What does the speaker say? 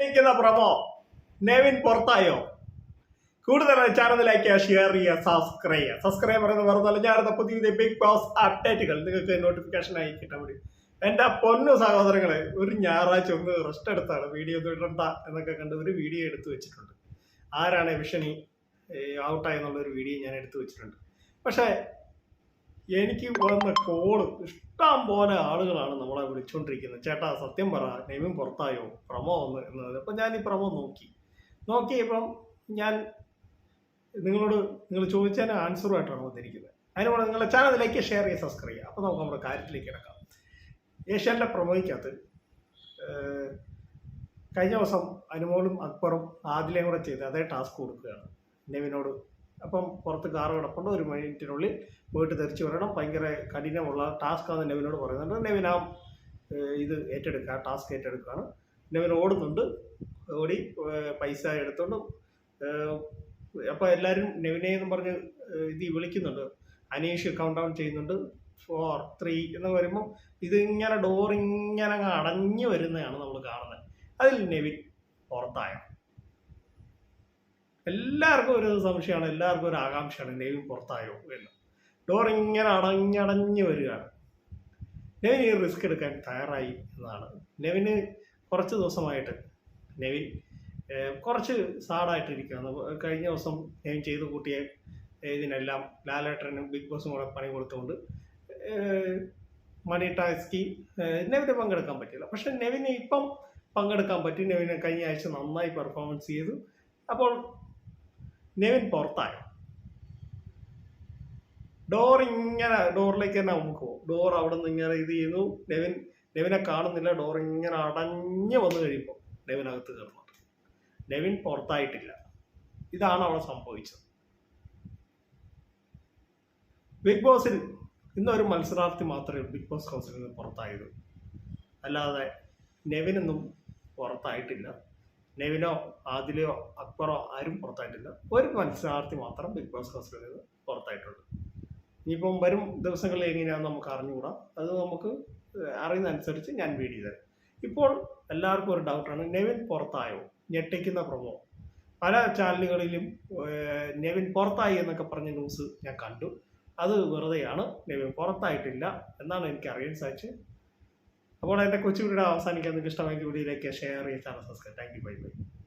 ഇരിക്കുന്ന പ്രമോ. നെവിൻ പുറത്തായോ? കൂടുതൽ ചാനൽ ലൈക്ക് ചെയ്യുക ഷെയർ ചെയ്യുക. സബ്സ്ക്രൈബ് ചെയ്യുക സബ്സ്ക്രൈബ് പറയുന്നത് ഞാൻ ഞാനത് പുതിയ പുതിയ ബിഗ് ബോസ് അപ്ഡേറ്റുകൾ നിങ്ങൾക്ക് നോട്ടിഫിക്കേഷൻ ആയി കിട്ടാൻ വേണ്ടി. എന്റെ പൊന്നു സഹോദരങ്ങളെ ഒരു ഞായറാഴ്ച ഒന്ന് റെസ്റ്റ് എടുത്താണ്. വീഡിയോ ഒന്നും ഇടണ്ട എന്നൊക്കെ കണ്ട് ഒരു വീഡിയോ എടുത്തു വെച്ചിട്ടുണ്ട്. ആരാണ് വിഷണി ഔട്ടായി എന്നുള്ള ഒരു വീഡിയോ ഞാൻ എടുത്തു വെച്ചിട്ടുണ്ട്. പക്ഷേ എനിക്ക് വന്ന കോൾ ഇഷ്ടം പോലെ ആളുകളാണ് നമ്മളെ വിളിച്ചുകൊണ്ടിരിക്കുന്നത് ചേട്ടാ സത്യം പറ നെവിൻ പുറത്തായോ? പ്രമോ ഒന്ന് എന്നത്. അപ്പം ഞാൻ ഈ പ്രമോ നോക്കി. നോക്കിയപ്പം ഞാൻ നിങ്ങളോട് നിങ്ങൾ ചോദിച്ചതിന് ആൻസറുമായിട്ടാണ് വന്നിരിക്കുന്നത്. അതിനോട് നിങ്ങളുടെ ലൈക്ക് ഷെയർ ചെയ്യുക സബ്സ്ക്രൈബ് ചെയ്യുക അപ്പോൾ നമുക്ക് നമ്മുടെ കാര്യത്തിലേക്ക് കിടക്കാം. ഏഷ്യാന്റെ പ്രമോയ്ക്കകത്ത് കഴിഞ്ഞ ദിവസം അനുമോളും അക്ബറും ആദിലയും കൂടെ ചെയ്ത് അതേ ടാസ്ക് കൊടുക്കുകയാണ്. നെവിനോട് അപ്പം പുറത്ത് കാർ കിടപ്പുണ്ട് ഒരു മിനിറ്റിനുള്ളിൽ പോയിട്ട് തിരിച്ചു വരണം. ഭയങ്കര കഠിനമുള്ള ടാസ്ക് ആണ് നെവിനോട് പറയുന്നുണ്ട്. നെവിൻ ആ ഇത് ഏറ്റെടുക്കുക ആ ടാസ്ക് ഏറ്റെടുക്കുകയാണ്. നെവിൻ ഓടുന്നുണ്ട് ഓടി പൈസ എടുത്തുകൊണ്ട് അപ്പോൾ എല്ലാവരും നെവിനെ എന്ന് പറഞ്ഞ് ഇത് വിളിക്കുന്നുണ്ട്. അനീഷ് കൗണ്ട് ഡൗൺ ചെയ്യുന്നുണ്ട്. ഫോർ ത്രീ എന്ന് പറയുമ്പോൾ ഇത് ഇങ്ങനെ ഡോർ ഇങ്ങനെ അടഞ്ഞു വരുന്നതാണ് നമ്മൾ കാണുന്നത്. അതിൽ നെവിൻ പുറത്തായ? എല്ലാവർക്കും ഒരു സംശയമാണ് എല്ലാവർക്കും ഒരു ആകാംക്ഷയാണ് നെവിൻ പുറത്തായോ എന്ന്. ഡോർ ഇങ്ങനെ അടഞ്ഞടഞ്ഞ് വരികയാണ് നെവിൻ ഈ റിസ്ക് എടുക്കാൻ തയ്യാറായി എന്നാണ്. നെവിന് കുറച്ച് ദിവസമായിട്ട് നെവിൻ കുറച്ച് സാഡായിട്ടിരിക്കുകയാണ്. കഴിഞ്ഞ ദിവസം നെവിൻ ചെയ്തു കൂട്ടിയ ഇതിനെല്ലാം ലാലേട്ടനും ബിഗ് ബോസും കൂടെ പണി കൊടുത്തുകൊണ്ട് മണി ടാസ്കി നെവിന് പങ്കെടുക്കാൻ പറ്റില്ല പക്ഷെ നെവിന് ഇപ്പം പങ്കെടുക്കാൻ പറ്റി. നെവിന് കഴിഞ്ഞ ആഴ്ച നന്നായി പെർഫോമൻസ് ചെയ്തു. അപ്പോൾ നെവിൻ പുറത്തായോ? ഡോർ ഇങ്ങനെ ഡോറിലേക്ക് തന്നെ നമുക്ക് പോകും ഡോർ അവിടെ നിന്ന് ഇങ്ങനെ ഇത് ചെയ്യുന്നു. നെവിൻ നെവിനെ കാണുന്നില്ല. ഡോർ ഇങ്ങനെ അടഞ്ഞു വന്നു കഴിയുമ്പോൾ നെവിനകത്ത് കയറുന്നുണ്ട്. നെവിൻ പുറത്തായിട്ടില്ല. ഇതാണ് അവിടെ സംഭവിച്ചത്. ബിഗ് ബോസിൽ ഇന്നൊരു മത്സരാർത്ഥി മാത്രമേ ബിഗ് ബോസ് ഹൗസിൽ നിന്ന് പുറത്തായത്. അല്ലാതെ നെവിനൊന്നും പുറത്തായിട്ടില്ല. നെവിനോ ആദിലയോ അക്ബറോ ആരും പുറത്തായിട്ടില്ല. ഒരു മത്സരാർത്ഥി മാത്രം ബിഗ് ബോസ് ഹൗസിൽ നിന്ന് പുറത്തായിട്ടുണ്ട്. ഇനിയിപ്പം വരും ദിവസങ്ങളിൽ എങ്ങനെയാണെന്ന് നമുക്ക് അറിഞ്ഞുകൂടാ. അത് നമുക്ക് അറിയുന്നതനുസരിച്ച് ഞാൻ വീഡിയോ തരാം. ഇപ്പോൾ എല്ലാവർക്കും ഒരു ഡൗട്ടാണ് നെവിൻ പുറത്തായോ? ഞെട്ടിക്കുന്ന പ്രമോ. പല ചാനലുകളിലും നെവിൻ പുറത്തായി എന്നൊക്കെ പറഞ്ഞ ന്യൂസ് ഞാൻ കണ്ടു. അത് വെറുതെയാണ്. നെവിൻ പുറത്തായിട്ടില്ല എന്നാണ് എനിക്ക് അറിയാൻ സാധിച്ചത്. അപ്പോൾ എന്റെ കൊച്ചു വീഡിയോ അവസാനിക്കാൻ നിങ്ങൾക്ക് ഇഷ്ടമെങ്കിൽ വീഡിയോയിലേക്ക് share channel subscribe thank you bye bye